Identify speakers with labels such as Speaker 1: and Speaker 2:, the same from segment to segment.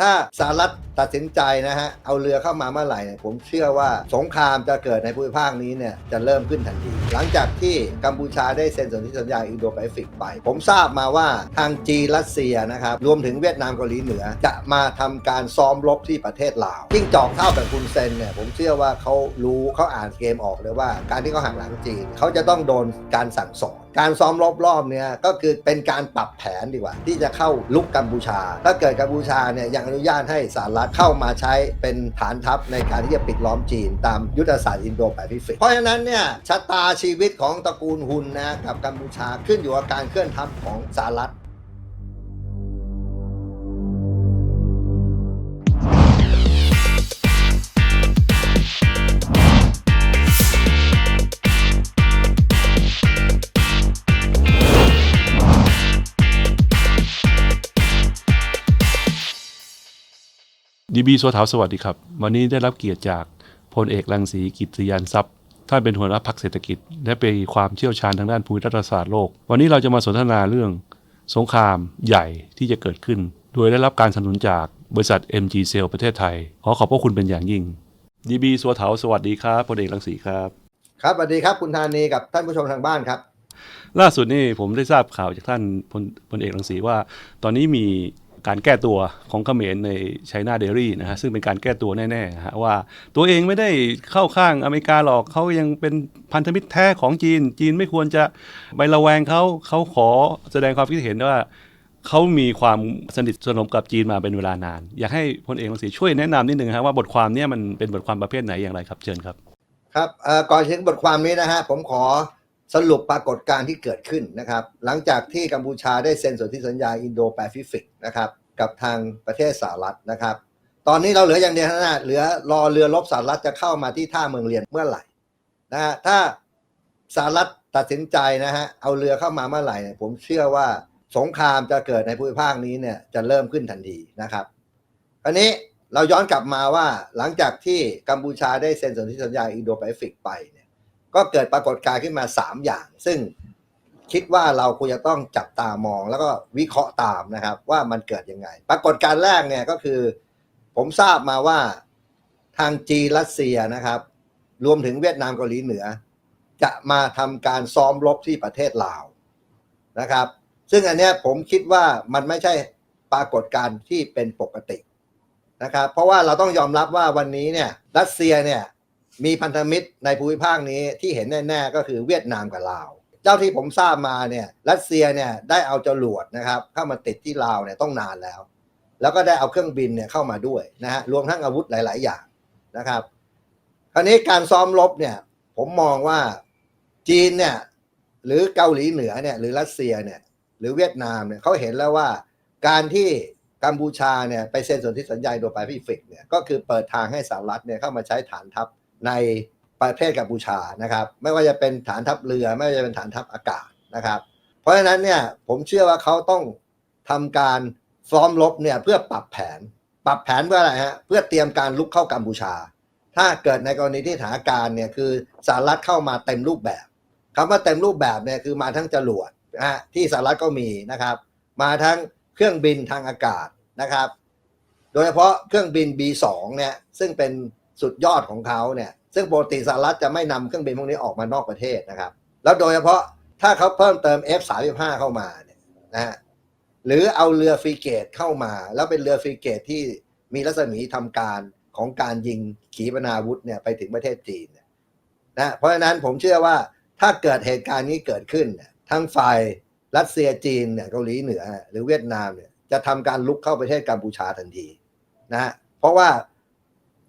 Speaker 1: ถ้าสหรัฐตัดสินใจนะฮะ เอาเรือเข้ามาเมื่อไหร่เนี่ยผมเชื่อว่าสงครามจะเกิดในภูมิภาคนี้เนี่ยจะเริ่มขึ้นทันที หลังจากที่กัมพูชาได้เซ็นสนธิสัญญาอินโดแปซิฟิกไป ผมทราบมาว่าทางจีนรัสเซียนะครับ รวมถึงเวียดนามเกาหลีเหนือ จะมาทำการซ้อมรบที่ประเทศลาวจิ้งจอกเท่าแบบคุณเซนเนี่ยผมเชื่อว่าเขารู้เขาอ่านเกมออกเลยว่า การที่เขาหักหลังจีนเขาจะต้องโดนการสั่งสอนการซ้อมรบรอบเนี้ยก็คือเป็นการปรับแผนดีกว่า ที่จะเข้าลุกกัมพูชา ถ้าเกิดกัมพูชาเนี่ยยังอนุญาตให้สหรัฐเข้ามาใช้เป็นฐานทัพในการที่จะปิดล้อมจีน ตามยุทธศาสตร์อินโดแปซิฟิกเพราะฉะนั้นเนี่ยชะตาชีวิตของตระกูลฮุนนะกับกัมพูชาขึ้นอยู่กับการเคลื่อนทัพของสหรัฐ
Speaker 2: ดีบีสัวเถาสวัสดีครับ วันนี้ได้รับเกียรติจากพลเอกรังสีกิตติยานทรัพย์ท่านเป็นหัวหน้าพักเศรษฐกิจ และเป็นความเชี่ยวชาญทางด้านภูมิรัฐศาสตร์โลก วันนี้เราจะมาสนทนาเรื่องสงครามใหญ่ที่จะเกิดขึ้น โดยได้รับการสนับสนุนจากบริษัท MG c e l ประเทศไทย ขอขอบพระคุณเป็นอย่างยิ่งดีบีสัวเถาสวัสดีครับพลเอกรังสีครับ
Speaker 1: ครับสวัสดีครับคุณธานีกับท่านผู้ชมทางบ้านครับ
Speaker 2: ล่าสุดนี่ผมได้ทราบข่าวจากท่านพลพลเอกรังสีว่า ตอนนี้มี การแก้ตัวของเขมรในไชน่าเดรี่นะฮะซึ่งเป็นการแก้ตัวแน่ๆนะฮะว่าตัวเองไม่ได้เข้าข้างอเมริกาหรอกเขายังเป็นพันธมิตรแท้ของจีน จีนไม่ควรจะไประแวงเขาเขาขอแสดงความคิดเห็นว่าเขามีความสนิทสนมกับจีนมาเป็นเวลานาน อยากให้พลเอกรังสีช่วยแนะนำนิดนึงฮะว่าบทความนี้มันเป็นบทความประเภทไหนอย่างไรครับเชิญครับ
Speaker 1: ครับก่อนถึงบทความนี้นะฮะผมขอ สรุปปรากฏการณ์ที่เกิดขึ้นนะครับ หลังจากที่กัมพูชาได้เซ็นสนธิสัญญาอินโดแปซิฟิกนะครับกับทางประเทศสหรัฐนะครับ ตอนนี้เราเหลืออย่างเดียวน่านะเหลือรอเรือรบสหรัฐจะเข้ามาที่ท่าเมืองเรียนเมื่อไหร่นะฮะถ้าสหรัฐตัดสินใจนะฮะเอาเรือเข้ามาเมื่อไหร่ ผมเชื่อว่าสงครามจะเกิดในภูมิภาคนี้เนี่ยจะเริ่มขึ้นทันทีนะครับคราวนี้เราย้อนกลับมาว่าหลังจากที่กัมพูชาได้เซ็นสนธิสัญญาอินโดแปซิฟิกไป ก็เกิดปรากฏการณ์ขึ้นมา 3 อย่าง ซึ่งคิดว่าเราควรจะต้องจับตามองแล้วก็วิเคราะห์ตามนะครับว่ามันเกิดยังไง ปรากฏการณ์แรกเนี่ยก็คือ ผมทราบมาว่าทางจีนรัสเซียนะครับ รวมถึงเวียดนามเกาหลีเหนือ จะมาทำการซ้อมรบที่ประเทศลาวนะครับ ซึ่งอันเนี้ยผมคิดว่ามันไม่ใช่ปรากฏการณ์ที่เป็นปกตินะครับ เพราะว่าเราต้องยอมรับว่าวันนี้เนี่ยรัสเซียเนี่ย มีพันธมิตรในภูมิภาคนี้ที่เห็นแน่ๆก็คือเวียดนามกับลาว เจ้าที่ผมทราบมาเนี่ยรัสเซียเนี่ยได้เอาจรวดนะครับ เข้ามาติดที่ลาวเนี่ยต้องนานแล้ว แล้วก็ได้เอาเครื่องบินเนี่ยเข้ามาด้วยนะฮะรวมทั้งอาวุธหลาย ๆ อย่างนะครับ คราวนี้การซ้อมรบเนี่ยผมมองว่าจีนเนี่ยหรือเกาหลีเหนือเนี่ยหรือรัสเซียเนี่ยหรือเวียดนามเนี่ยเขาเห็นแล้วว่าการที่กัมพูชาเนี่ยไปเซ็นสนธิสัญญาโดยแปซิฟิกเนี่ยก็คือเปิดทางให้สหรัฐเนี่ยเข้ามาใช้ฐานทัพ ในประเทศกัมพูชานะครับ ไม่ว่าจะเป็นฐานทัพเรือ ไม่ว่าจะเป็นฐานทัพอากาศนะครับ เพราะฉะนั้นเนี่ยผมเชื่อว่าเขาต้องทำการซ้อมรบเนี่ยเพื่อปรับแผน ปรับแผนเพื่ออะไรฮะเพื่อเตรียมการลุกเข้ากัมพูชา ถ้าเกิดในกรณีที่สถานการณ์เนี่ยคือสหรัฐเข้ามาเต็มรูปแบบคำว่าเต็มรูปแบบเนี่ยคือมาทั้งจรวดนะฮะที่สหรัฐก็มีนะครับ มาทั้งเครื่องบินทางอากาศนะครับ โดยเฉพาะเครื่องบิน B2 เนี่ยซึ่งเป็น สุดยอดของเขาเนี่ย ซึ่งปกติสหรัฐจะไม่นำเครื่องบินพวกนี้ออกมานอกประเทศนะครับ แล้วโดยเฉพาะถ้าเขาเพิ่มเติม F35 เข้ามาเนี่ยนะฮะหรือเอาเรือฟรีเกตเข้ามา แล้วเป็นเรือฟรีเกตที่มีรัศมีทำการของการยิงขีปนาวุธเนี่ยไปถึงประเทศจีนนะเพราะฉะนั้นผมเชื่อว่าถ้าเกิดเหตุการณ์นี้เกิดขึ้นทั้งฝ่ายรัสเซียจีนเนี่ยเกาหลีเหนือหรือเวียดนามเนี่ยจะทำการลุกเข้าประเทศกัมพูชาทันทีนะฮะเพราะว่า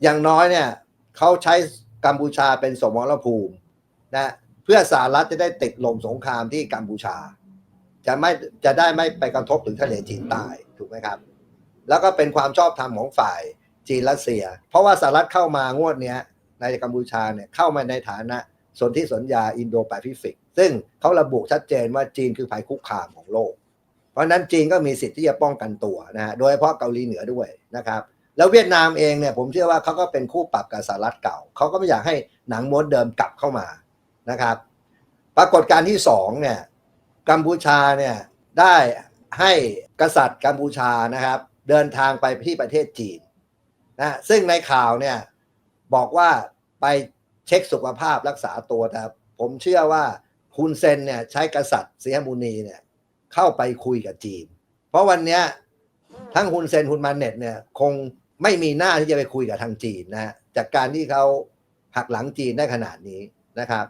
Speaker 1: อย่างน้อยเนี่ยเขาใช้กัมพูชาเป็นสมรภูมินะเพื่อสหรัฐจะได้ติดลมสงครามที่กัมพูชา จะไม่จะได้ไม่ไปกระทบถึงทะเลจีนใต้ถูกไหมครับ แล้วก็เป็นความชอบธรรมของฝ่ายจีนรัสเซีย เพราะว่าสหรัฐเข้ามางวดเนี้ยในกัมพูชาเนี่ยเข้ามาในฐานะสนธิสัญญาอินโดแปซิฟิก ซึ่งเขาระบุชัดเจนว่าจีนคือภัยคุกคามของโลก เพราะฉะนั้นจีนก็มีสิทธิ์ที่จะป้องกันตัวนะฮะโดยเฉพาะเกาหลีเหนือด้วยนะครับ แล้วเวียดนามเองเนี่ยผมเชื่อว่าเขาก็เป็นคู่ปรับกับสหรัฐเก่า เขาก็ไม่อยากให้หนังม้วนเดิมกลับเข้ามานะครับ ปรากฏการที่สองเนี่ยกัมพูชาเนี่ยได้ให้กษัตริย์กัมพูชานะครับ เดินทางไปที่ประเทศจีนนะซึ่งในข่าวเนี่ยบอกว่าไปเช็คสุขภาพรักษาตัวแต่ผมเชื่อว่าคุณเซนเนี่ยใช้กษัตริย์เสียมุนีเนี่ยเข้าไปคุยกับจีน เพราะวันเนี้ยทั้งคุณเซนคุณมาเน็ตเนี่ยคง ไม่มีหน้าที่จะไปคุยกับทางจีนนะฮะจากการที่เขาหักหลังจีนได้ขนาดนี้นะครับ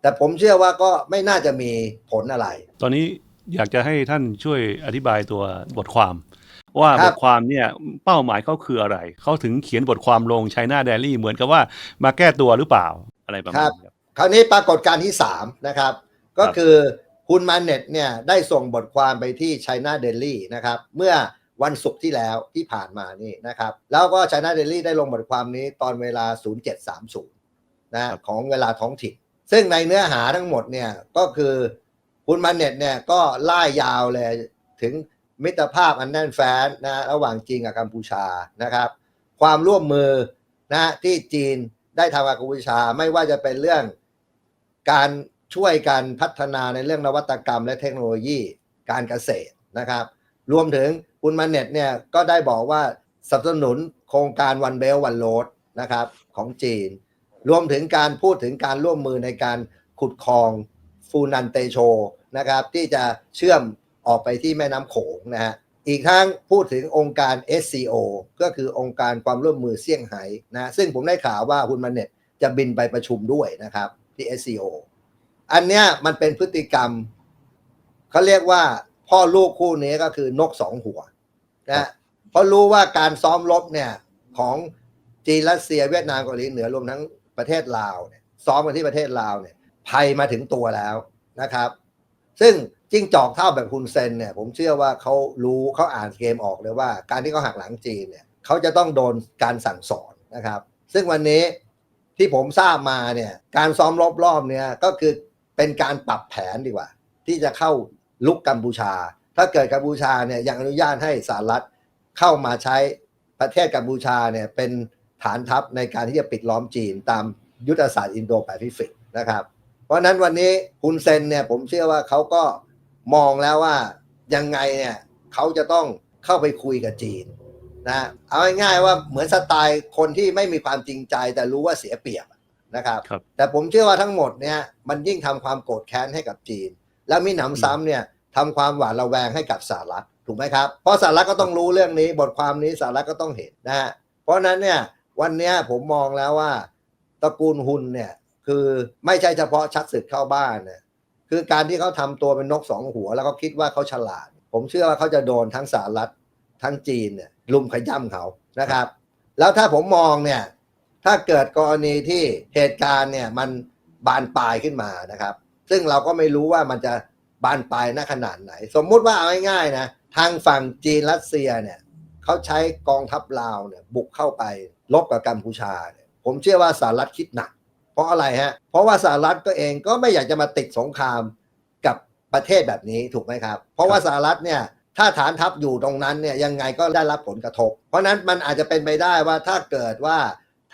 Speaker 1: แต่ผมเชื่อว่าก็ไม่น่าจะมีผลอะไร
Speaker 2: ตอนนี้อยากจะให้ท่านช่วยอธิบายตัวบทความ ว่า
Speaker 1: ครับ
Speaker 2: บทความเนี่ยเป้าหมายเขาคืออะไร เขาถึงเขียนบทความลง China Daily เหมือนกับว่ามาแก้ตัวหรือเปล่าอะไรประมาณนี้ครับ
Speaker 1: คราวนี้ปรากฏการณ์ที่ 3 นะครับ ก็คือคุณมาเน็ตเนี่ยได้ส่งบทความไปที่ China Daily นะครับ เมื่อ วันศุกร์ที่แล้วที่ผ่านมานี่นะครับ แล้วก็ China Daily ได้ลงบทความนี้ตอนเวลา 0730นะของเวลาท้องถิ่น ซึ่งในเนื้อหาทั้งหมดเนี่ยก็คือคุณมาเน็ตเนี่ยก็ไล่ยาวเลยถึงมิตรภาพอันแน่นแฟ้นนะระหว่างจีนกับกัมพูชานะครับ ความร่วมมือนะที่จีนได้ทำกับกัมพูชาไม่ว่าจะเป็นเรื่องการช่วยกันพัฒนาในเรื่องนวัตกรรมและเทคโนโลยีการเกษตรนะครับ รวมถึงคุณมาเน็ตเนี่ยก็ได้บอกว่าสนับสนุนโครงการวันเบลวันโ a ดนะครับของจีน รวมถึงการพูดถึงการร่วมมือในการขุดคลองฟูนันเตโชนะครับที่จะเชื่อมออกไปที่แม่น้ำโขงนะฮะอีกทั้งพูดถึงองค์การ SCO ก็คือองค์การความร่วมมือเซี่ยงไฮ้นะซึ่งผมได้ข่าวว่าคุณมาเน็ตจะบินไปประชุมด้วยนะครับที่ SCO อันเนี้ยมันเป็นพฤติกรรมเขาเรียกว่า พ่อลูกคู่นี้ก็คือนกสองหัวนะเพราะรู้ว่าการซ้อมรบเนี่ยของจีนรัสเซียเวียดนามเกาหลีเหนือรวมทั้งประเทศลาวเนี่ยซ้อมกันที่ประเทศลาวเนี่ยภัยมาถึงตัวแล้วนะครับ ซึ่งจิ้งจอกเท่าแบบคุณเซนเนี่ยผมเชื่อว่าเขารู้เขาอ่านเกมออกเลยว่า การที่เขาหักหลังจีนเนี่ยเขาจะต้องโดนการสั่งสอนนะครับ ซึ่งวันนี้ที่ผมทราบมาเนี่ยการซ้อมรบรอบเนี่ยก็คือเป็นการปรับแผนดีกว่า ที่จะเข้า ลุกกัมพูชา ถ้าเกิดกัมพูชาเนี่ยยังอนุญาตให้สหรัฐเข้ามาใช้ประเทศกัมพูชาเนี่ยเป็นฐานทัพในการที่จะปิดล้อมจีนตามยุทธศาสตร์อินโดแปซิฟิกนะครับ เพราะฉะนั้นวันนี้คุณเซนเนี่ยผมเชื่อว่าเขาก็มองแล้วว่ายังไงเนี่ยเขาจะต้องเข้าไปคุยกับจีนนะเอาง่ายๆว่าเหมือนสไตล์คนที่ไม่มีความจริงใจแต่รู้ว่าเสียเปรียบนะครับ
Speaker 2: ครับ
Speaker 1: แต่ผมเชื่อว่าทั้งหมดเนี่ยมันยิ่งทำความโกรธแค้นให้กับจีน แล้วมีหนำซ้ำเนี่ยทำความหวาดระแวงให้กับสหรัฐถูกไหมครับ เพราะสหรัฐก็ต้องรู้เรื่องนี้บทความนี้สหรัฐก็ต้องเห็นนะฮะเพราะฉะนั้นเนี่ยวันเนี้ยผมมองแล้วว่าตระกูลฮุนเนี่ยคือไม่ใช่เฉพาะชักศึกเข้าบ้านเนี่ยคือการที่เขาทำตัวเป็นนกสองหัว แล้วก็คิดว่าเขาฉลาด ผมเชื่อว่าเขาจะโดนทั้งสหรัฐทั้งจีนเนี่ยลุมขย้ำเขานะครับ แล้วถ้าผมมองเนี่ยถ้าเกิดกรณีที่เหตุการณ์เนี่ยมันบานปลายขึ้นมานะครับ ซึ่งเราก็ไม่รู้ว่ามันจะบานปลายณขนาดไหน สมมุติว่าเอาง่ายๆนะทางฝั่งจีนรัสเซียเนี่ยเขาใช้กองทัพลาวเนี่ยบุกเข้าไปลบกับกัมพูชาเนี่ยผมเชื่อว่าสหรัฐคิดหนัก เพราะอะไรฮะ เพราะว่าสหรัฐก็เองก็ไม่อยากจะมาติดสงครามกับประเทศแบบนี้ถูกไหมครับ เพราะว่าสหรัฐเนี่ยถ้าฐานทัพอยู่ตรงนั้นเนี่ยยังไงก็ได้รับผลกระทบ เพราะฉะนั้นมันอาจจะเป็นไปได้ว่าถ้าเกิดว่า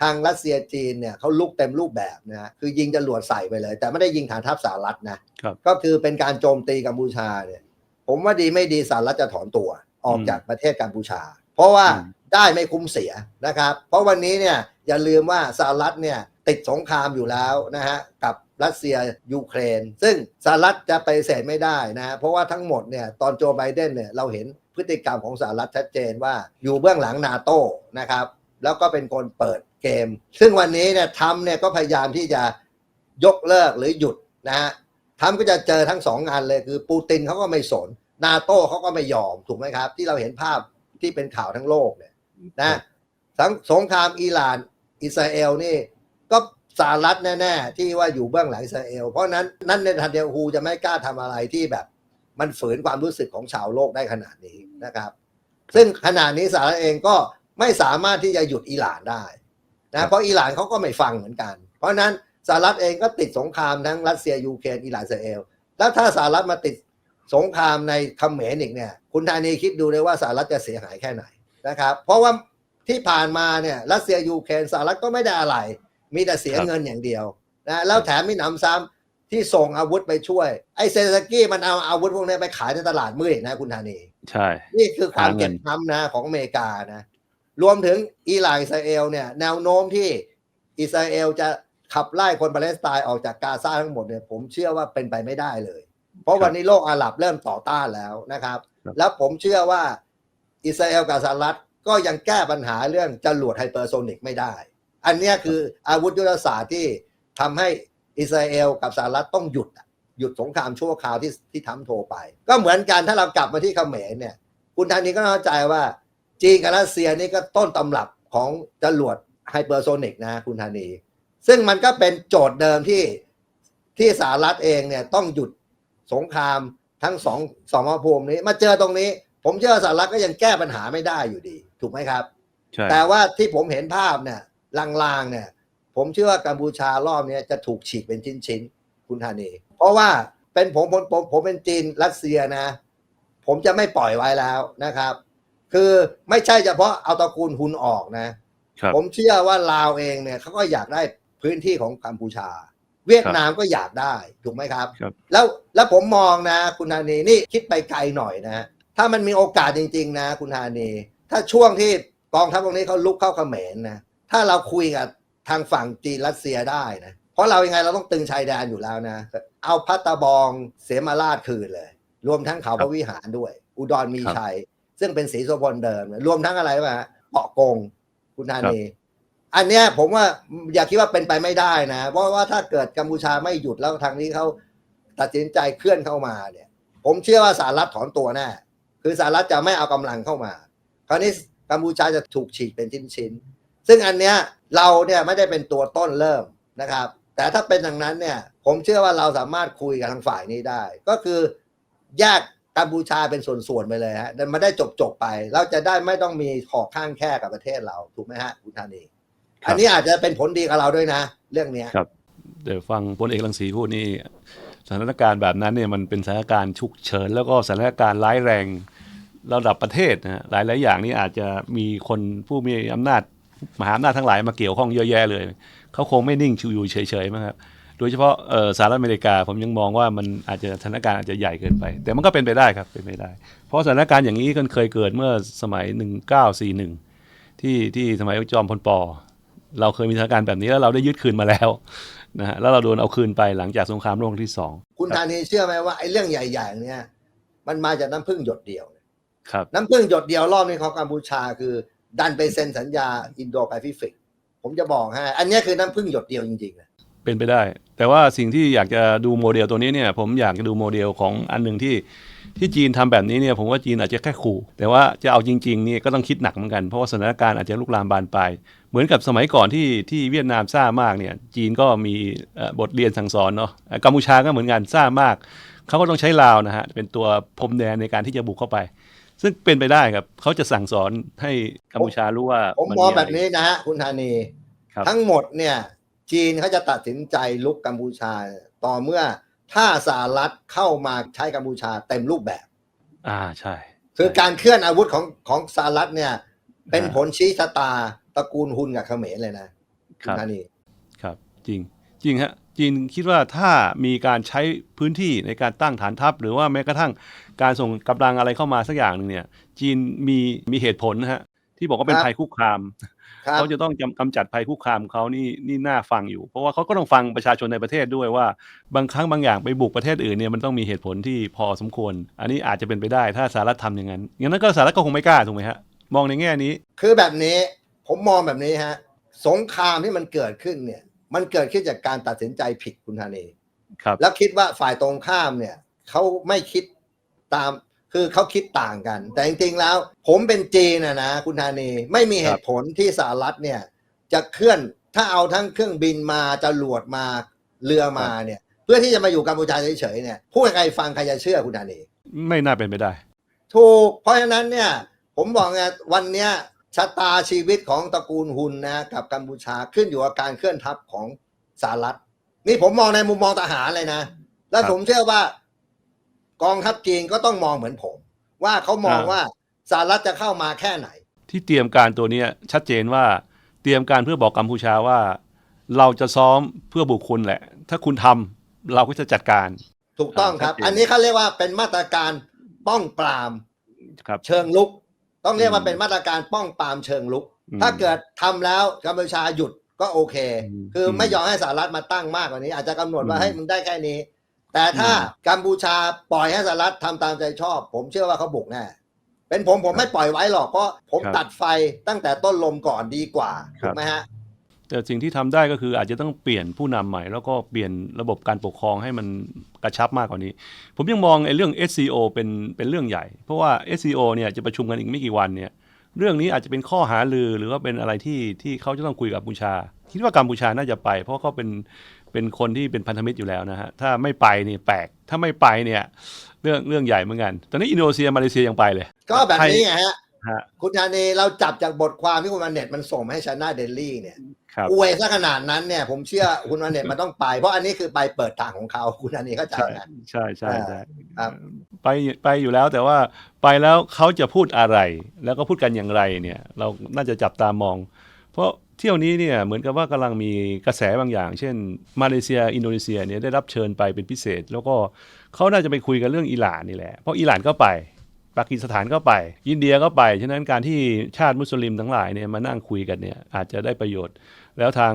Speaker 1: ทางรัสเซียจีนเนี่ยเขาลุกเต็มรูปแบบนะฮะคือยิงจรวดใส่ไปเลย แต่ไม่ได้ยิงฐานทัพสหรัฐนะครับก็คือเป็นการโจมตีกัมพูชาเนี่ย ผมว่าดีไม่ดีสหรัฐจะถอนตัวออก
Speaker 2: อืม
Speaker 1: จากประเทศกัมพูชา เพราะว่า
Speaker 2: อืม
Speaker 1: ได้ไม่คุ้มเสียนะครับ เพราะวันนี้เนี่ยอย่าลืมว่าสหรัฐเนี่ยติดสงครามอยู่แล้วนะฮะกับรัสเซียยูเครน ซึ่งสหรัฐจะไปฏิเสธไม่ได้นะฮะเพราะว่าทั้งหมดเนี่ยตอนโจไบเดนเนี่ยเราเห็นพฤติกรรมของสหรัฐชัดเจนว่าอยู่เบื้องหลังนาโต้นะครับแล้วก็เป็นคนเปิดเกม ซึ่งวันนี้เนี่ยทำเนี่ยก็พยายามที่จะยกเลิกหรือหยุดนะฮะทำก็จะเจอทั้งสองงานเลยคือปูตินเขาก็ไม่สน นาโต้เขาก็ไม่ยอมถูกไหมครับ ที่เราเห็นภาพที่เป็นข่าวทั้งโลกเนี่ยนะทั้งสงครามอิหร่าน อิสราเอลนี่ก็สหรัฐแน่ๆ ที่ว่าอยู่เบื้องหลังอิสราเอล เพราะนั้นนั่นในทันเดียวฮูจะไม่กล้าทำอะไรที่แบบ มันฝืนความรู้สึกของชาวโลกได้ขนาดนี้นะครับ ซึ่งขณะนี้สหรัฐเองก็ไม่สามารถที่จะหยุดอิหร่านได้ นะเพราะอิหร่านเขาก็ไม่ฟังเหมือนกัน เพราะฉะนั้นสหรัฐเองก็ติดสงครามทั้งรัสเซียยูเครนอิหร่านอิสราเอลแล้วถ้าสหรัฐมาติดสงครามในเขมรอีกเนี่ย คุณธานีคิดดูเลยว่าสหรัฐจะเสียหายแค่ไหนนะครับ เพราะว่าที่ผ่านมาเนี่ยรัสเซียยูเครนสหรัฐก็ไม่ได้อะไร มีแต่เสีย
Speaker 2: ครับ
Speaker 1: เงินอย่างเดียวนะแล้วแถมมีหนำซ้ที่ส่งอาวุธไปช่วย ไอ้เซเลนสกี้มันเอาอาวุธพวกนี้ไปขายในตลาดมืดอีกนะคุณธานี
Speaker 2: ใช่
Speaker 1: นี่คือความ
Speaker 2: หาเงิ
Speaker 1: เก็
Speaker 2: น
Speaker 1: บทำนะของอเมริกานะ รวมถึงอิหร่านอิสราเอลเนี่ยแนวโน้มที่อิสราเอลจะขับไล่คนปาเลสไตน์ออกจากกาซาทั้งหมดเนี่ยผมเชื่อว่าเป็นไปไม่ได้เลย เพราะวันนี้โลกอาหรับเริ่มต่อต้านแล้วนะครับ แล้วผมเชื่อว่าอิสราเอลกับสหรัฐก็ยังแก้ปัญหาเรื่องจรวดไฮเปอร์โซนิกไม่ได้ อันเนี้ยคืออาวุธยุทธศาสตร์ที่ทำให้อิสราเอลกับสหรัฐต้องหยุดอะหยุดสงครามชั่วคราวที่ที่ทำโทรไป ก็เหมือนกันถ้าเรากลับมาที่เขมรเนี่ย คุณธานีก็เข้าใจว่า จีนกับรัสเซียนี่ก็ต้นตำรับของจรวดไฮเปอร์โซนิกนะคุณธานี ซึ่งมันก็เป็นโจทย์เดิมที่ที่สหรัฐเองเนี่ยต้องหยุดสงครามทั้งสองสองมาภูมินี้มาเจอตรงนี้ ผมเชื่อว่าสหรัฐก็ยังแก้ปัญหาไม่ได้อยู่ดี ถูกไหมครับ
Speaker 2: ใช่
Speaker 1: แต่ว่าที่ผมเห็นภาพเนี่ยลางๆเนี่ย ผมเชื่อว่ากัมพูชารอบเนี้ยจะถูกฉีกเป็นชิ้นๆคุณธานี เพราะว่าเป็นผมผมผมผมเป็นจีนรัสเซียนะ ผมจะไม่ปล่อยไว้แล้วนะครับ คือไม่ใช่เฉพาะเอาตระกูลหุนออกนะ
Speaker 2: ครับ
Speaker 1: ผมเชื่อว่าลาวเองเนี่ยเขาก็อยากได้พื้นที่ของกัมพูชา เวียดนามก็อยากได้ถูกไหมครับ
Speaker 2: ครับ
Speaker 1: แล้วแล้วผมมองนะ คุณธานีนี่คิดไปไกลหน่อยนะ ถ้ามันมีโอกาสจริง ๆ นะ คุณธานีถ้าช่วงที่กองทัพตรงนี้เขาลุกเข้าเขมรนะถ้าเราคุยกับทางฝั่งจีนรัสเซียได้นะ เพราะเรายังไงเราต้องตึงชายแดนอยู่แล้วนะ เอาพัตตาบองเสมาราชคืนเลย รวมทั้งเขาพระวิหารด้วย อุดรมีชัย ซึ่งเป็นสีโสพลเดิม รวมทั้งอะไรวะเปาะกงคุณธานี อันเนี้ยผมว่าอย่าคิดว่าเป็นไปไม่ได้นะ เพราะว่าถ้าเกิดกัมพูชาไม่หยุดแล้วทางนี้เขาตัดสินใจเคลื่อนเข้ามาเนี่ย ผมเชื่อว่าสหรัฐถอนตัวแน่คือสหรัฐจะไม่เอากำลังเข้ามา คราวนี้กัมพูชาจะถูกฉีกเป็นชิ้นๆซึ่งอันเนี้ยเราเนี่ยไม่ได้เป็นตัวต้นเริ่มนะครับ แต่ถ้าเป็นอย่างนั้นเนี่ย ผมเชื่อว่าเราสามารถคุยกับทางฝ่ายนี้ได้ ก็คือแยก กัมพูชาเป็นส่วนๆไปเลยฮะมาได้จบๆไป เราจะได้ไม่ต้องมีขอบข้างแค่กับประเทศเราถูกไหมฮะคุณธานี
Speaker 2: ครับ
Speaker 1: อันนี้อาจจะเป็นผลดีกับเราด้วยนะ เรื่องเนี้ย
Speaker 2: ครับ เดี๋ยวฟังพลเอกรังสีพูดนี่สถานการณ์แบบนั้นเนี่ยมันเป็นสถานการณ์ฉุกเฉินแล้วก็สถานการณ์ร้ายแรงระดับประเทศนะฮะหลายหลายๆอย่างนี่อาจจะมีคนผู้มีอำนาจมหาอำนาจทั้งหลายมาเกี่ยวข้องเยอะแยะเลย เขาคงไม่นิ่งอยู่เฉยๆมั้งครับ โดยเฉพาะเอ่อสหรัฐอเมริกาผมยังมองว่ามันอาจจะสถานการณ์อาจจะใหญ่เกินไป แต่มันก็เป็นไปได้ครับเป็นไปได้ เพราะสถานการณ์อย่างนี้ก็เคยเกิดเมื่อสมัย 1941 ที่ที่สมัยจอมพลปอเราเคยมีสถานการณ์แบบนี้แล้วเราได้ยึดคืนมาแล้วนะฮะแล้วเราโดนเอาคืนไปหลังจากสงครามโลกครั้งที่สอง
Speaker 1: คุณธานีเชื่อไหมว่าไอ้เรื่องใหญ่ๆเนี่ยมันมาจากน้ำพึ่งหยดเดียว
Speaker 2: ครับ
Speaker 1: น้ำพึ่งหยดเดียวรอบนี้ของกัมพูชาคือ ดันไปเซ็นสัญญาอินโดแปซิฟิกผมจะบอกให้ อันเนี้ยคือน้ำพึ่งหยดเดียวจริงๆนะ
Speaker 2: เป็นไปได้ แต่ว่าสิ่งที่อยากจะดูโมเดลตัวนี้เนี่ย ผมอยากจะดูโมเดลของอันหนึ่งที่ที่จีนทำแบบนี้เนี่ยผมว่าจีนอาจจะแค่ขู่แต่ว่าจะเอาจริงๆนี่ก็ต้องคิดหนักเหมือนกันเพราะว่าสถานการณ์อาจจะลุกลามบานปลายเหมือนกับสมัยก่อนที่ที่เวียดนามซ่ามากเนี่ยจีนก็มีเอ่อบทเรียนสั่งสอนเนาะเอ่อกัมพูชาก็เหมือนกันซ่ามากเขาก็ต้องใช้ลาวนะฮะเป็นตัวพรมแดนในการที่จะบุกเข้าไป ซึ่งเป็นไปได้ครับเขาจะสั่งสอนให้กัมพูชารู้ว่า
Speaker 1: ผม
Speaker 2: น
Speaker 1: มองะ
Speaker 2: ไร
Speaker 1: แบบนี้นะฮะคุณธานี
Speaker 2: ครับ
Speaker 1: ทั้งหมดเนี่ย จีนเขาจะตัดสินใจลุกกัมพูชา ต่อเมื่อถ้าสหรัฐเข้ามาใช้กัมพูชาเต็มรูปแบบ
Speaker 2: อ่าใช่
Speaker 1: คือการเคลื่อนอาวุธของของสหรัฐเนี่ย เป็น
Speaker 2: อ่า
Speaker 1: ผลชี้ชะตาตระกูลฮุนกับเขมรเลยนะ
Speaker 2: ค
Speaker 1: คุ
Speaker 2: รั
Speaker 1: ณ
Speaker 2: บ
Speaker 1: ธานี
Speaker 2: ครับจริงจริงฮะจีนคิดว่าถ้ามีการใช้พื้นที่ในการตั้งฐานทัพ หรือว่าแม้กระทั่งการส่งกำลังอะไรเข้ามาสักอย่างหนึ่งเนี่ย จีนมีมีเหตุผลนะฮะที่บอกว่าเป็น
Speaker 1: ครับ
Speaker 2: ภัยคุกคาม
Speaker 1: ครับ
Speaker 2: เขาจะต้องจำกำจัดภัยคุกคามเขานี่นี่น่าฟังอยู่ เพราะว่าเขาก็ต้องฟังประชาชนในประเทศด้วยว่า บางครั้งบางอย่างไปบุกประเทศอื่นเนี่ยมันต้องมีเหตุผลที่พอสมควร อันนี้อาจจะเป็นไปได้ถ้าสหรัฐทำอย่างนั้นอย่างนั้นก็สหรัฐก็คงไม่กล้าถูกไหมฮะมองในแง่นี้
Speaker 1: คือแบบนี้ผมมองแบบนี้ฮะสงครามที่มันเกิดขึ้นเนี่ย มันเกิดขึ้นจากการตัดสินใจผิดคุณธานี
Speaker 2: ครับ
Speaker 1: แล้วคิดว่าฝ่ายตรงข้ามเนี่ยเขาไม่คิดตาม คือเขาคิดต่างกัน แต่จริงๆแล้ว ผมเป็นจีนนะนะคุณธานีไม่มีเหตุผลที่สหรัฐเนี่ยจะเคลื่อนถ้าเอาทั้งเครื่องบินมาจรวดมาเรือมาเนี่ย เพื่อที่จะมาอยู่กัมพูชาเฉยๆเนี่ยพูดให้ใครฟังใครจะเชื่อคุณธานี
Speaker 2: ไม่น่าเป็นไปได้
Speaker 1: ถูก เพราะฉะนั้นเนี่ย ผมบอกไงวันเนี้ยชะตาชีวิตของตระกูลฮุนนะกับกัมพูชาขึ้นอยู่กับการเคลื่อนทัพของสหรัฐ นี่ผมมองในมุมมองทหารเลยนะ แล้ว
Speaker 2: ครับ
Speaker 1: ผมเชื่อว่า กองทัพจีนก็ต้องมองเหมือนผม ว่าเขามอง
Speaker 2: อ่า
Speaker 1: ว่าสหรัฐจะเข้ามาแค่ไหน
Speaker 2: ที่เตรียมการตัวเนี้ยชัดเจนว่าเตรียมการเพื่อบอกกัมพูชาว่า เราจะซ้อมเพื่อบุคคลแหละ ถ้าคุณทำเราก็จะจัดการ
Speaker 1: ถูกต้องครับ
Speaker 2: ชัดเจน
Speaker 1: อันนี้เขาเรียกว่าเป็นมาตรการป้องปราม
Speaker 2: ครับ
Speaker 1: เชิงลุก ต้องเรียกว่า
Speaker 2: อืม
Speaker 1: เป็นมาตรการป้องปรามเชิงลุก
Speaker 2: อืม
Speaker 1: ถ้าเกิดทำแล้วกัมพูชาหยุดก็โอเค
Speaker 2: อืม
Speaker 1: คืออ
Speaker 2: ม
Speaker 1: ไม่ยอมให้สหรัฐมาตั้งมากกว่านี้ อาจจะกำหนดว่า
Speaker 2: อืม
Speaker 1: ให้มึงได้แค่นี้ แต่ถ้า
Speaker 2: อืม
Speaker 1: กัมพูชาปล่อยให้สหรัฐทำตามใจชอบ ผมเชื่อว่าเขาบุกแน่เป็นผมผมไม่ปล่อยไว้หรอกเพราะผม
Speaker 2: ครับ
Speaker 1: ตัดไฟตั้งแต่ต้นลมก่อนดีกว่า
Speaker 2: ครั
Speaker 1: ถู
Speaker 2: บ
Speaker 1: กไหมฮะ
Speaker 2: แต่สิ่งที่ทำได้ก็คืออาจจะต้องเปลี่ยนผู้นำใหม่ แล้วก็เปลี่ยนระบบการปกครองให้มันกระชับมากกว่านี้ ผมยังมองไอ้เรื่อง SCO เป็นเป็นเรื่องใหญ่ เพราะว่า SCO เนี่ยจะประชุมกันอีกไม่กี่วันเนี่ยเรื่องนี้อาจจะเป็นข้อหาลือหรือว่าเป็นอะไรที่ที่เขาจะต้องคุยกับกัมพูชา คิดว่ากัมพูชาน่าจะไป เพราะเขาเป็น เป็นคนที่เป็นพันธมิตรอยู่แล้วนะฮะถ้าไม่ไปนี่แปลกถ้าไม่ไปเนี่ย เรื่องเรื่องใหญ่เหมือนกัน ตอนนี้อินโดนีเซียมาเลเซียยังไปเลย
Speaker 1: ก็แบบนี้ไงฮะ
Speaker 2: ฮะ
Speaker 1: คุณธานีเราจับจากบทความที่คุณวันเน็ตมันส่งมาให้ชนะเดลลี่เนี่ย
Speaker 2: ครับ
Speaker 1: อวยซะขนาดนั้นเนี่ย ผมเชื่อคุณวันเน็ตมันต้องไป เพราะอันนี้คือไปเปิดทางของเขาคุณธานีเข้าใจ
Speaker 2: ใช่
Speaker 1: ไหม
Speaker 2: ใช่ใช่ใช่
Speaker 1: ครับ
Speaker 2: ไปไปอยู่แล้วแต่ว่าไปแล้วเขาจะพูดอะไร แล้วก็พูดกันอย่างไรเนี่ย เราน่าจะจับตามอง เพราะ เที่ยวนี้เนี่ยเหมือนกับว่ากำลังมีกระแสบางอย่าง เช่น มาเลเซีย อินโดนีเซียเนี่ยได้รับเชิญไปเป็นพิเศษ แล้วก็เขาน่าจะไปคุยกันเรื่องอิหร่านนี่แหละ เพราะอิหร่านก็ไปปากีสถานก็ไป อินเดียก็ไป ฉะนั้นการที่ชาติมุสลิมทั้งหลายเนี่ยมานั่งคุยกันเนี่ยอาจจะได้ประโยชน์ แล้วทาง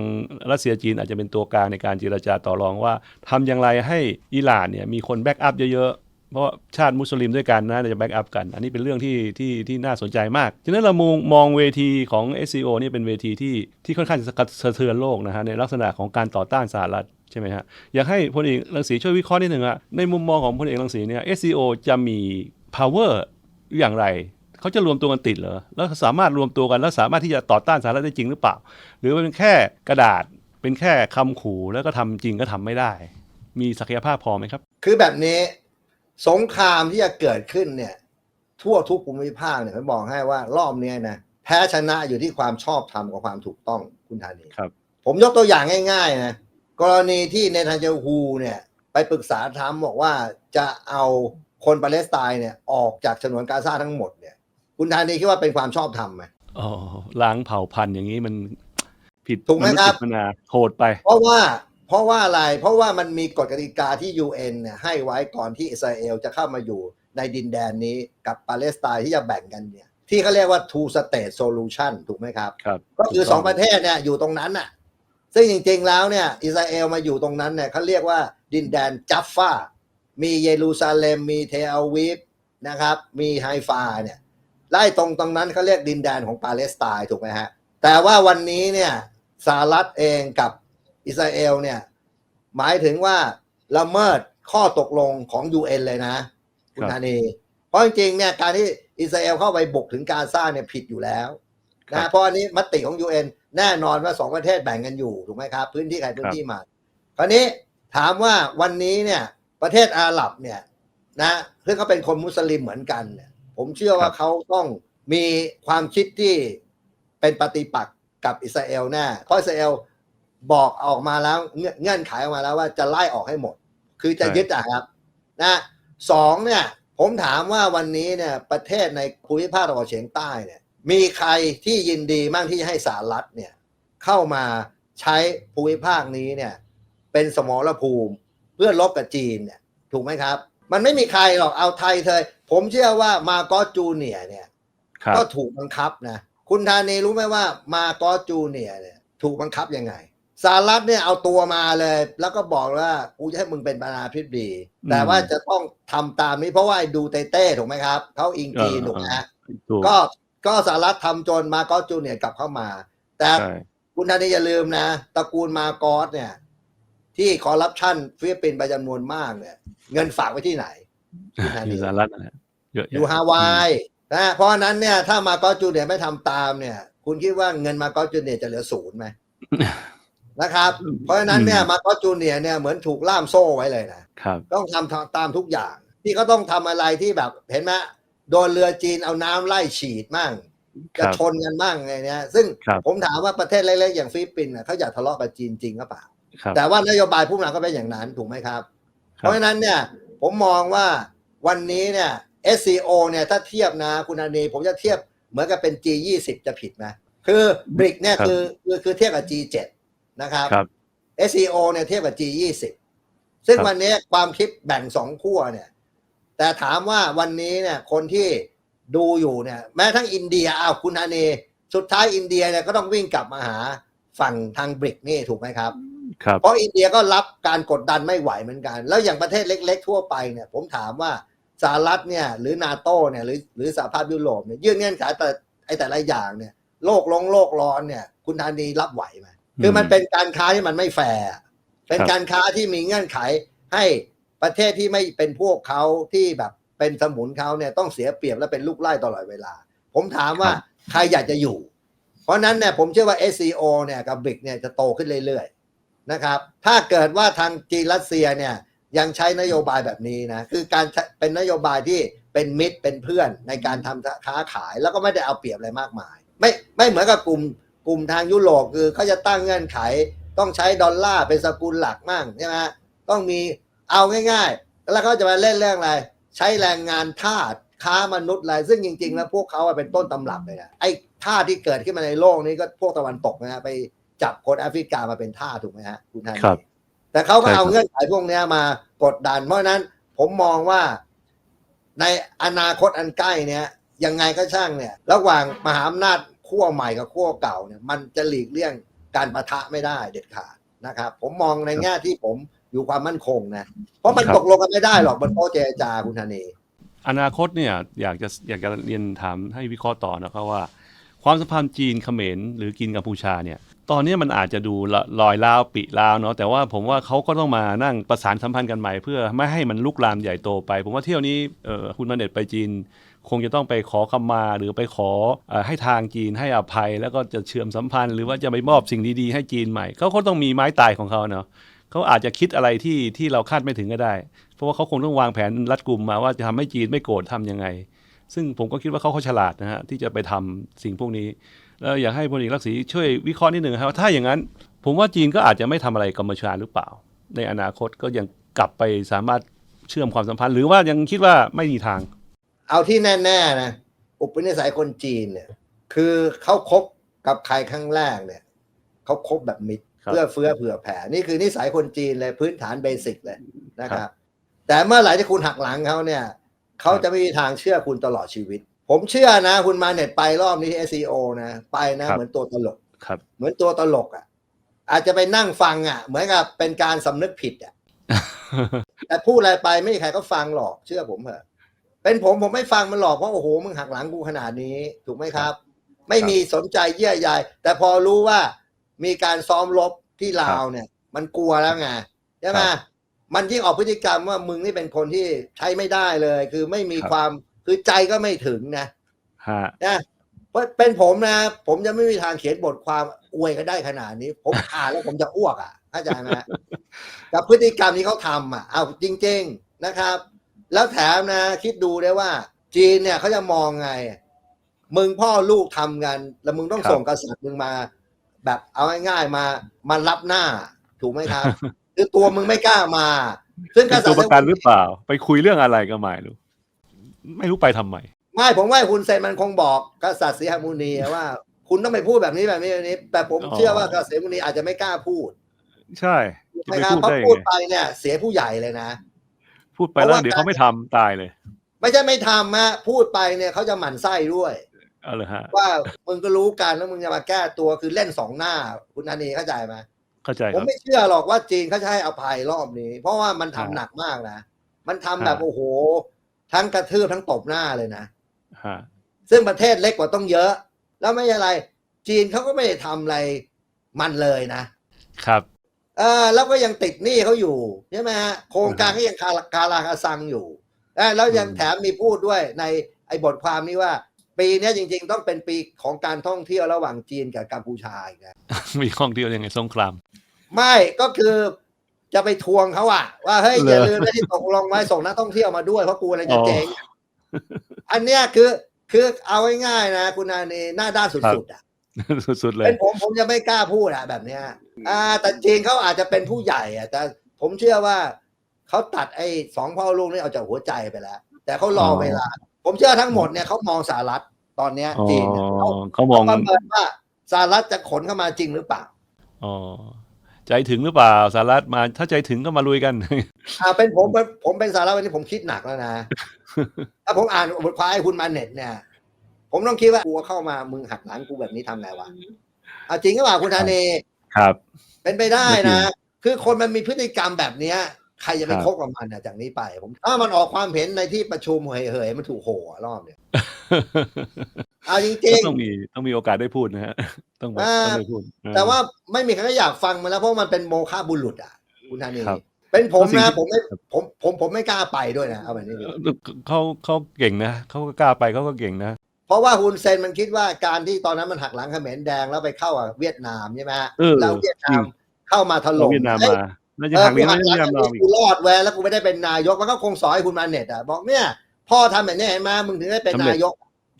Speaker 2: รัสเซียจีนอาจจะเป็นตัวกลางในการเจรจาต่อรองว่าทำอย่างไรให้อิหร่านเนี่ยมีคนแบ็กอัพเยอะ เพราะชาติมุสลิมด้วยกันนะจะแบ็กอัพกัน อันนี้เป็นเรื่องที่ที่ที่น่าสนใจมากฉะนั้นเรามองมองเวทีของ SCO นี่เป็นเวทีที่ที่ค่อนข้างจะสะเทือนโลกนะฮะในลักษณะของการต่อต้านสหรัฐใช่ไหมฮะอยากให้พลเอกรังสีช่วยวิเคราะห์นิดหนึ่งอะในมุมมองของพลเอกรังสีเนี่ย SCO จะมี power อย่างไรเขาจะรวมตัวกันติดเหรอ แล้วสามารถรวมตัวกัน แล้วสามารถที่จะต่อต้านสหรัฐได้จริงหรือเปล่า หรือเป็นแค่กระดาษ เป็นแค่คำขู่ แล้วก็ทำจริงก็ทำไม่ได้ มีศักยภาพพอไหมครับ
Speaker 1: คือแบบนี้ สงครามที่จะเกิดขึ้นเนี่ย ทั่วทุกภูมิภาคเนี่ยผมบอกให้ว่ารอบเนี้ยนะแพ้ชนะอยู่ที่ความชอบธรรมกับความถูกต้องคุณธานี
Speaker 2: ครับ
Speaker 1: ผมยกตัวอย่างง่ายๆนะกรณีที่เนทันยาฮูเนี่ย ไปปรึกษาทรัมป์บอกว่าจะเอาคนปาเลสไตน์เนี่ยออกจากฉนวนกาซาทั้งหมดเนี่ย คุณธานีคิดว่าเป็นความชอบธรรมไหม
Speaker 2: อ๋อล้างเผ่าพันธุ์อย่างนี้มันผิด
Speaker 1: ถูกไหมครับ
Speaker 2: นุษย์จิตนาโหดไป
Speaker 1: เพราะว่า เพราะว่าอะไร เพราะว่ามันมีกฎกติกาที่ UN เนี่ยให้ไว้ก่อนที่อิสราเอลจะเข้ามาอยู่ในดินแดนนี้กับปาเลสไตน์ที่จะแบ่งกันเนี่ย ที่เขาเรียกว่า two state solution ถูกไหมครับ
Speaker 2: ครับ
Speaker 1: ก็คือ
Speaker 2: ถูก
Speaker 1: ส
Speaker 2: ต้
Speaker 1: องประเทศเนี่ยอยู่ตรงนั้นน่ะ ซึ่งจริงๆแล้วเนี่ยอิสราเอลมาอยู่ตรงนั้นเนี่ยเขาเรียกว่าดินแดนจัฟฟา มีเยรูซาเล็ม มีเทลอาวีฟนะครับ มีไฮฟาเนี่ยไล่ตรงตรงนั้นเขาเรียกดินแดนของปาเลสไตน์ถูกไหมฮะ แต่ว่าวันนี้เนี่ยสหรัฐเองกับ อิสราเอลเนี่ยหมายถึงว่าละเมิดข้อตกลงของ UN เลยนะ คุณ
Speaker 2: ครับ
Speaker 1: ธานี เพราะจริงๆเนี่ยการที่อิสราเอลเข้าไปบุกถึงกาซาเนี่ยผิดอยู่แล้ว
Speaker 2: ครั
Speaker 1: นะ
Speaker 2: บ
Speaker 1: เพราะอันนี้มติของ UN แน่นอนว่าสองประเทศแบ่งกันอยู่ถูกไหมครับ พื้นที่ใครพื้นที่มันคราวนี้ถามว่าวันนี้เนี่ยประเทศอาหรับเนี่ยนะซึ่งเขาเป็นคนมุสลิมเหมือนกันเนี่ยผมเชื่อว่า
Speaker 2: ครับ
Speaker 1: เขาต้องมีความคิดที่เป็นปฏิปักษ์กับอิสราเอลแน่เพราะอิสราเอล บอกออกมาแล้วเงื่อนเงื่อนไขออกมาแล้วว่าจะไล่ออกให้หมด คือจะยึดอะครับนะสองเนี่ย ผมถามว่าวันนี้เนี่ยประเทศในภูมิภาคตะวันออกเฉียงใต้เนี่ย มีใครที่ยินดีบ้างที่จะให้สหรัฐเนี่ย เข้ามาใช้ภูมิภาคนี้เนี่ย เป็นสมรภูมิเพื่อลบกับจีนเนี่ย ถูกไหมครับ มันไม่มีใครหรอกเอาไทยเธอผมเชื่อว่ามาโกอสจูเนียร์เนี่ย
Speaker 2: ครับ
Speaker 1: ก็ถูกบังคับนะ คุณธานีรู้ไหมว่ามาโกอสจูเนียร์เนี่ย ถูกบังคับยังไง สหรัฐเนี่ยเอาตัวมาเลย แล้วก็บอกว่ากูจะให้มึงเป็นประธานาธิบดี
Speaker 2: อืม
Speaker 1: แต่ว่าจะต้องทำตามนี้เพราะว่าไอ้ดูเต้เต้ถูกไหมครับ เขาอิงจีน
Speaker 2: เออ
Speaker 1: ถูกไหมฮะ
Speaker 2: ถูก
Speaker 1: ก็ก็สหรัฐทำจนมาโกอสจูเนียร์กลับเข้ามา แต่
Speaker 2: ใช่
Speaker 1: คุณธานีอย่าลืมนะตระกูลมาโกอสเนี่ย ที่คอร์รัปชันฟิลิปปินส์ไปจำนวนมากเนี่ย เงินฝากไว้ที่ไหนคุณธานี
Speaker 2: อยู่สหรัฐนะฮะเยอะแะ
Speaker 1: อยู่ฮาวายนะเพราะฉะนั้นเนี่ยถ้ามาโกอสจูเนียร์ไม่ทำตามเนี่ย คุณคิดว่าเงินมาโกอสจูเนียร์จะเหลือศูนย์ไหม นะครับ เพราะฉะนั้นเนี่ยมาโกอสจูเนียร์เนี่ยเหมือนถูกล่ามโซ่ไว้เลยนะ
Speaker 2: ครับ
Speaker 1: ต้องทำตามทุกอย่าง ที่เขาต้องทำอะไรที่แบบเห็นไหมโดนเรือจีนเอาน้ำไล่ฉีดมั่ง
Speaker 2: ค
Speaker 1: จะ
Speaker 2: รับ
Speaker 1: ชนกันมั่งไงเนี่ยซึ่ง
Speaker 2: ครับ
Speaker 1: ผมถามว่าประเทศเล็กๆอย่างฟิลิปปินส์น่ะเขาอยากทะเลาะกับจีนจริงหรือเปล่า
Speaker 2: ครับ
Speaker 1: แต่ว่านโยบายผู้นำก็เป็นอย่างนั้นถูกไหมครับ
Speaker 2: ครับ
Speaker 1: เพราะฉะนั้นเนี่ยผมมองว่าวันนี้เนี่ย SCO เนี่ยถ้าเทียบนะคุณอานีผมจะเทียบเหมือนกับเป็น G20 จะผิดไหมคือ BRIC เนี่ย
Speaker 2: ครับ
Speaker 1: คือคือคือเทียบกับ G7 นะครับ
Speaker 2: ครับ
Speaker 1: SCO เนี่ยเทียบกับ G20 ซึ่ง
Speaker 2: ครับ
Speaker 1: วันนี้ความคิดแบ่งสองขั้วเนี่ย แต่ถามว่าวันนี้เนี่ยคนที่ดูอยู่เนี่ย แม้ทั้งอินเดียอ้าวคุณอาเนสุดท้ายอินเดียเนี่ยก็ต้องวิ่งกลับมาหาฝั่งทางบริกนี่ถูกไหมครับ
Speaker 2: ครับ
Speaker 1: เพราะอินเดียก็รับการกดดันไม่ไหวเหมือนกัน แล้วอย่างประเทศเล็ก ๆ ทั่วไปเนี่ย ผมถามว่าสหรัฐเนี่ย หรือนาโตเนี่ยหรือหรือสหภาพยุโรปเนี่ยยื่นเงื่อนไขแต่ไอแต่ละอย่างเนี่ย โลกลงโลกร้อนเนี่ย คุณธานีรับไหวไหม คือมันเป็นการค้าที่มันไม่แฟร์อะเป็น
Speaker 2: ครับ
Speaker 1: การค้าที่มีเงื่อนไขให้ประเทศที่ไม่เป็นพวกเขาที่แบบเป็นสมุนเขาเนี่ยต้องเสียเปรียบและเป็นลูกไล่ตลอดเวลา ผมถามว่าใครอยากจะอยู่ เพราะฉะนั้นเนี่ยผมเชื่อว่า SCO เนี่ยกับบิกเนี่ยจะโตขึ้นเรื่อยๆนะครับ ถ้าเกิดว่าทางจีนรัสเซียเนี่ยยังใช้นโยบายแบบนี้นะคือการใช้เป็นนโยบายที่เป็นมิตรเป็นเพื่อนในการทำค้าขายแล้วก็ไม่ได้เอาเปรียบอะไรมากมาย ไม่ไม่เหมือนกับกลุ่ม กลุ่มทางยุโรปคือเขาจะตั้งเงื่อนไข ต้องใช้ดอลลาร์เป็นสกุลหลักมั่งใช่ไหมต้องมีเอาง่าย ๆ แล้วเขาจะมาเล่นเรื่องอะไร ใช้แรงงานทาสค้ามนุษย์อะไรซึ่งจริง ๆ แล้วพวกเขาอะเป็นต้นตำรับเลยนะไอ้ทาสที่เกิดขึ้นมาในโลกนี้ก็พวกตะวันตกนะฮะไปจับคนแอฟริกามาเป็นทาสถูกไหมฮะคุณท่าน
Speaker 2: ครับ
Speaker 1: แต่เขาก็
Speaker 2: ใช่ครับ
Speaker 1: เอาเงื่อนไขพวกเนี้ยมากดดัน เพราะฉะนั้นผมมองว่าในอนาคตอันใกล้เนี้ยยังไงก็ช่างเนี่ย ระหว่างมหาอำนาจ ขั้วใหม่กับขั้วเก่าเนี่ยมันจะหลีกเลี่ยงการประทะไม่ได้เด็ดขาดนะครับ ผมมองในแง่ที่ผมอยู่ความมั่นคงนะ เพราะมัน
Speaker 2: ครับ
Speaker 1: ตกลงกันไม่ได้หรอกบนโต๊ะเจรจาคุณธานี
Speaker 2: อนาคตเนี่ยอยากจะอยากจะเรียนถามให้วิเคราะห์ต่อนะครับว่า ความสัมพันธ์จีนเขมรหรือกินกัมพูชาเนี่ย ตอนนี้มันอาจจะดูละลอยล้าวปิล้าวเนาะแต่ว่าผมว่าเขาก็ต้องมานั่งประสานสัมพันธ์กันใหม่เพื่อไม่ให้มันลุกลามใหญ่โตไป ผมว่าเที่ยวนี้เอ่อคุณมาเน็ตไปจีน คงจะต้องไปขอคำมาหรือไปขออให้ทางจีนให้อภัย แล้วก็จะเชื่อมสัมพันธ์หรือว่าจะไปมอบสิ่งดีๆให้จีนใหม่เขาก็ต้องมีไม้ตายของเขาเนาะเขาอาจจะคิดอะไรที่ที่เราคาดไม่ถึงก็ได้ เพราะว่าเขาคงต้องวางแผนรัดกลุ่มมาว่าจะทำให้จีนไม่โกรธทำยังไง ซึ่งผมก็คิดว่าเขาเขาฉลาดนะฮะที่จะไปทำสิ่งพวกนี้ แล้วอยากให้พลเอกรักษีช่วยวิเคราะห์นิดหนึ่งครับว่าถ้าอย่างนั้น ผมว่าจีนก็อาจจะไม่ทำอะไรกัมพูชาหรือเปล่า ในอนาคตก็ยังกลับไปสามารถเชื่อมความสัมพันธ์ หรือว่ายังคิดว่าไม่มีทาง
Speaker 1: เอาที่แน่ๆนะอุปนิสัยคนจีนเนี่ย คือเขาคบกับใครครั้งแรกเนี่ยเขาคบแบบมิตร
Speaker 2: ครับ
Speaker 1: เพื่อเฟื้อเผื่อแผ่นี่คือนิสัยคนจีนเลยพื้นฐานเบสิกเลยนะครับ แต่เมื่อไหร่ที่คุณหักหลังเขาเนี่ยเขาจะไม่มีทางเชื่อคุณตลอดชีวิต ผมเชื่อนะ คุณมาเน็ตไปรอบนี้ที่ SEO นะ ไปนะ
Speaker 2: ครับ
Speaker 1: เหมือนตัวตลก
Speaker 2: ครับ
Speaker 1: เหมือนตัวตลกอะ อาจจะไปนั่งฟังอะ เหมือนกับเป็นการสำนึกผิดอะแต่พูดอะไรไปไม่มีใครก็ฟังหรอก เชื่อผมเถอะ เป็นผมผมไม่ฟังมันหรอกเพราะโอ้โหมึงหักหลังกูขนาดนี้ ถูกไหมครับ ไม่มีสนใจเยื่อใยแต่พอรู้ว่ามีการซ้อมรบที่ลาวเนี่ย มันกลัวแล้วไงใช่ไหม
Speaker 2: ครับ
Speaker 1: มันยิ่งออกพฤติกรรมว่ามึงนี่เป็นคนที่ใช้ไม่ได้เลย คือไม่มี
Speaker 2: ครับ
Speaker 1: ความคือใจก็ไม่ถึงนะ
Speaker 2: ฮะ
Speaker 1: นะเพราะเป็นผมนะ ผมจะไม่มีทางเขียนบทความอวยก็ได้ขนาดนี้ ผมอ่านแล้วผมจะอ้วกอะเข้าใจไหมกับพฤติกรรมที่เขาทำอะเอาจริง ๆนะครับ แล้วแถมนะ คิดดูได้ว่า จีนเนี่ยเขาจะมองไง มึงพ่อลูกทำกัน แล้วมึงต้อง
Speaker 2: ครับ
Speaker 1: ส่งกษัตริย์มึงมา แบบเอาง่ายๆมามารับหน้า ถูกไหมครับคือตัวมึงไม่กล้ามา ซึ่งก
Speaker 2: เป็น
Speaker 1: ษัต
Speaker 2: ตัว
Speaker 1: ริย์
Speaker 2: ประกันหรือเปล่า ไปคุยเรื่องอะไรก็ไม่รู้ไม่รู้ไปทำไม
Speaker 1: ไม่ผมว่าคุณเซนมันคงบอกกษัตริย์สีหมุนีว่า คุณต้องไปพูดแบบนี้แบบนี้แบบนี้ แต่ผม
Speaker 2: อ๋อ
Speaker 1: เชื่อว่ากษัตริย์สีหมุนีอาจจะไม่กล้าพูด
Speaker 2: ใช่จะ
Speaker 1: นะ
Speaker 2: ไป
Speaker 1: ครับ
Speaker 2: พูด
Speaker 1: เพราะ
Speaker 2: ได้
Speaker 1: พู
Speaker 2: ยั
Speaker 1: ด
Speaker 2: งไง
Speaker 1: ไปเนี่ย เสียผู้ใหญ่เลยนะ
Speaker 2: พูดไปแล้ว
Speaker 1: เพราะว่า
Speaker 2: เดี๋ยวเขาไม่ทำตายเลย
Speaker 1: ไม่ใช่ไม่ทำฮะพูดไปเนี่ยเขาจะหมั่นไส้ด้วย
Speaker 2: เอาเลยฮะ
Speaker 1: ว่ามึงก็รู้กันแล้วมึงจะมาแก้ตัวคือเล่นสองหน้า คุณอานีเข้าใจไหม
Speaker 2: เข้าใจ
Speaker 1: ผ
Speaker 2: ค
Speaker 1: ม
Speaker 2: รับ
Speaker 1: ไม่เชื่อหรอกว่าจีนเขาจะให้อภัยรอบนี้ เพราะว่ามันทำ
Speaker 2: ฮะ
Speaker 1: หนักมากนะมันทำแบบ
Speaker 2: ฮะ
Speaker 1: โอ้โห ทั้งกระทืบทั้งตบหน้าเลยนะ
Speaker 2: ฮะ
Speaker 1: ซึ่งประเทศเล็กกว่าต้องเยอะ แล้วไม่ใช่อะไร จีนเขาก็ไม่ได้ทำอะไรมันเลยนะครับ เออแล้วก็ยังติดหนี้เขาอยู่ใช่ไหมฮะโครงการก็ยังคาราคาราคาซังอยู่เออแล้วยัง
Speaker 2: อืม
Speaker 1: แถมมีพูดด้วยในไอ้บทความนี้ว่า ปีเนี้ยจริง ๆ ต้องเป็นปีของการท่องเที่ยวระหว่างจีนกับกัมพูชาอีกนะ
Speaker 2: มีข้องเดียวยังไงสงคราม
Speaker 1: ไม่ก็คือจะไปทวงเขาอะว่าเฮ้ย
Speaker 2: เหรอ
Speaker 1: อย่าลืมนะที่ตกลงไว้ส่งนักท่องเที่ยวมาด้วยเพราะกูอะไรจะ
Speaker 2: อ๋อ
Speaker 1: เจ๊งอันเนี้ยคือคือเอาง่ายๆนะ คุณอานีหน้าด้านสุดๆอะ
Speaker 2: สุดๆเล
Speaker 1: เป็
Speaker 2: ย
Speaker 1: นผมผมจะไม่กล้าพูดอะแบบเนี้ยอ่า แต่จีนเขาอาจจะเป็นผู้ใหญ่อะแต่ผมเชื่อว่าเขาตัดไอ้สองพ่อลูกนี่เอาจากหัวใจไปแล้ว แต่เขารอ
Speaker 2: อ๋อ
Speaker 1: เวลา ผมเชื่อทั้งหมดเนี่ยเขามองสหรัฐตอนเนี้ย
Speaker 2: อ๋อ
Speaker 1: จีนเนี่ยเขา
Speaker 2: เขามอง
Speaker 1: ประเมินว่าสหรัฐจะขนเข้ามาจริงหรือเปล่า
Speaker 2: อ๋อใจถึงหรือเปล่าสหรัฐมาถ้าใจถึงก็มาลุยกัน
Speaker 1: อ่าเป็นผมเป็นผมเป็นสาระวันนี้ผมคิดหนักแล้วนะถ้าผมอ่านบทความให้คุณมาเน็ตเนี่ย ผมต้องคิดว่ากูเข้ามามึงหักหลังกูแบบนี้ทำไงวะเอาจริงก็ว่าคุณธานี
Speaker 2: ครับ
Speaker 1: เป็นไปได้
Speaker 2: ไม่จริ
Speaker 1: นะ
Speaker 2: ง
Speaker 1: คือคนมันมีพฤติกรรมแบบเนี้ย ใครจะไป
Speaker 2: ครับ
Speaker 1: คบกับมันนะจากนี้ไป ผมถ้ามันออกความเห็นในที่ประชุมเหยๆมันถูกโหอะรอบเนี่ยเอาจริ
Speaker 2: ก็
Speaker 1: ง
Speaker 2: ต้องมีต้องมีโอกาสได้พูดนะฮะต้อง
Speaker 1: อ่า
Speaker 2: ต้องได้พูด
Speaker 1: ๆแต่ว่าไม่มีใครก็อยากฟังมันแล้วเพราะมันเป็นโมฆะบุรุษอะคุณธานี
Speaker 2: ครับ
Speaker 1: เป็นผม
Speaker 2: ก็สิ่ง
Speaker 1: นะ
Speaker 2: ที่
Speaker 1: ผมไม่ผมผมผมไม่กล้าไปด้วยนะเอาแบบนี้ดีกว่า
Speaker 2: เออเขาเขาเก่งนะเขาก็กล้าไปเขาก็เก่งนะ
Speaker 1: เพ ราะว่าฮุนเซนมันคิดว่าการที่ตอนนั้นมันหักหลังเขมรแดงแล้วไปเข้ากับเวียดนามใช่ไหมฮะ
Speaker 2: เออ
Speaker 1: แล้วเวียดนาม
Speaker 2: จริง
Speaker 1: เข้ามาถ
Speaker 2: เรา
Speaker 1: ล่ม
Speaker 2: เวียดนาม
Speaker 1: เอ้ย
Speaker 2: มาแล้วจะ
Speaker 1: เออ
Speaker 2: หัก
Speaker 1: กู
Speaker 2: เลี้ยง
Speaker 1: หั
Speaker 2: ไม่
Speaker 1: กหลัง
Speaker 2: เวียด
Speaker 1: อัน
Speaker 2: นาม
Speaker 1: นี้
Speaker 2: อีก
Speaker 1: กูรอดแว้แล้วกูไม่ได้เป็นนายกมันก็คงสอนให้คุณมาเน็ตอะบอกเนี่ยพ่อทำแบบนี้เห็นไหมมึงถึงได้เป็นนายก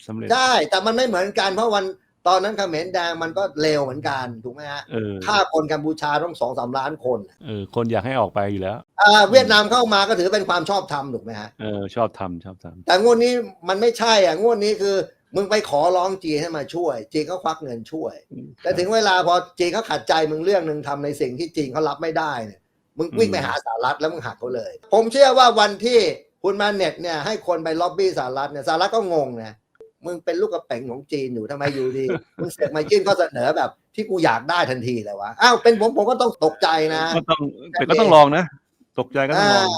Speaker 2: สำเร็จ
Speaker 1: ใช่แต่มันไม่เหมือนกันเพราะวันตอนนั้นเขมรแดงมันก็เลวเหมือนกันถูกไหมฮะ
Speaker 2: เออ
Speaker 1: ฆ่าคนกัมพูชาต้องสองสามล้านคน
Speaker 2: เออคนอยากให้ออกไปอยู่แล้ว
Speaker 1: อ่าเวียดนามเข้ามาก็ถือเป็นความชอบธรรมถูกไหมฮะ
Speaker 2: เออชอบทำชอบทำ
Speaker 1: แต่งวดนี้มันไม่ใช่อะงวดนี้คือ มึงไปขอร้องจีนให้มาช่วย จีนเขาควักเงินช่วย แต่ถึงเวลาพอจีนเขาขัดใจมึงเรื่องหนึ่งทำในสิ่งที่จีนเขารับไม่ได้เนี่ยมึงวิ่งไปหาสหรัฐแล้วมึงหักเขาเลย ผมเชื่อว่าวันที่คุณมาเน็ตเนี่ยให้คนไปล็อบบี้สหรัฐเนี่ยสหรัฐก็งงนะมึงเป็นลูกกระเป๋งของจีนอยู่ทำไมอยู่ดีมึงเสกมายื่นข้อเสนอแบบที่กูอยากได้ทันทีเลยวะอ้าวเป็นผมผมก็ต้องตกใจนะ
Speaker 2: ก็ต้องแต่ก็ต้องลองนะ ตกใจก็ต้องลอง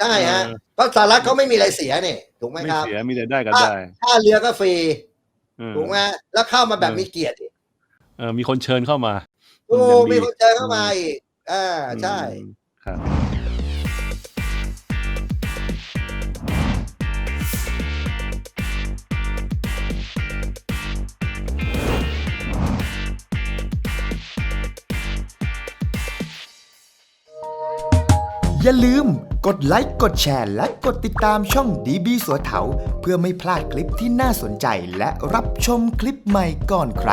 Speaker 1: ใช่ฮะ
Speaker 2: เออ
Speaker 1: เพราะสหรัฐเขาไม่มีอะไรเสียนี่ถูกไหม
Speaker 2: ไม่
Speaker 1: ครับ
Speaker 2: เสียมีแต่ได้ก็ได้
Speaker 1: ค่าเรือก็ฟรี
Speaker 2: เออ
Speaker 1: ถูกไหมแล้วเข้ามาแบบ
Speaker 2: เออ
Speaker 1: มีเกียรติอีก
Speaker 2: เออมีคนเชิญเข้ามา
Speaker 1: โอ้
Speaker 2: อย่างดี
Speaker 1: มีคนเจอเข้ามาอีกอ่าใช่
Speaker 2: อืมครับ
Speaker 3: อย่าลืม กดไลค์กดแชร์และกดติดตามช่องดีบีสัวเถาเพื่อไม่พลาดคลิปที่น่าสนใจและรับชมคลิปใหม่ก่อนใคร